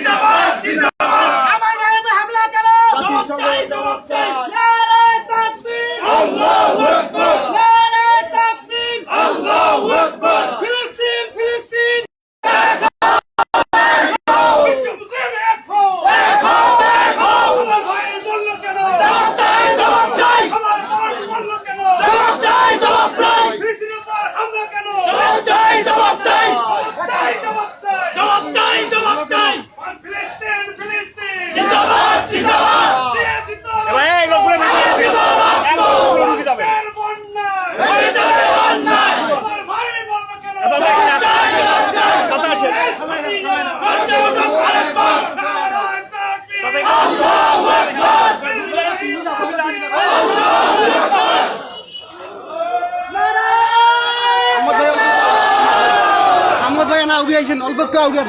Давай! একটু আউগে আইছেন অল্প একটু আউগেন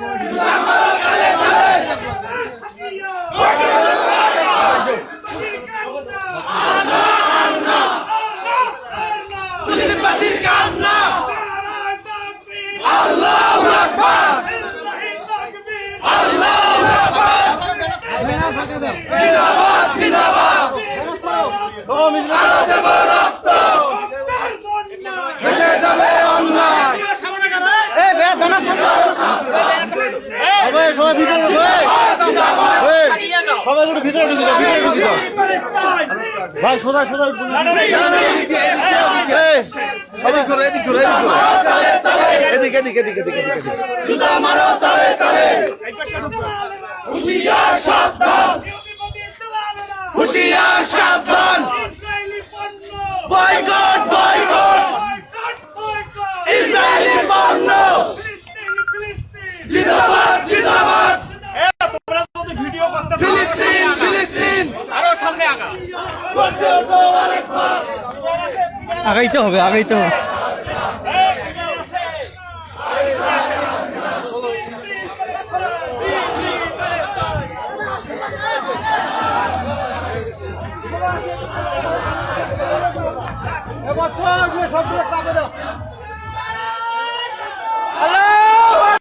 Vamos, Milan! করে ভিতরে ঢুকি দাও ভিতরে ঢুকি দাও ভাই সোজা সোজা এদিক সাবধান। হুশিয়ার সাবধান। আগাইতে হবে আগাইতে হবে। এবছর সবগুলো চাপে দাও।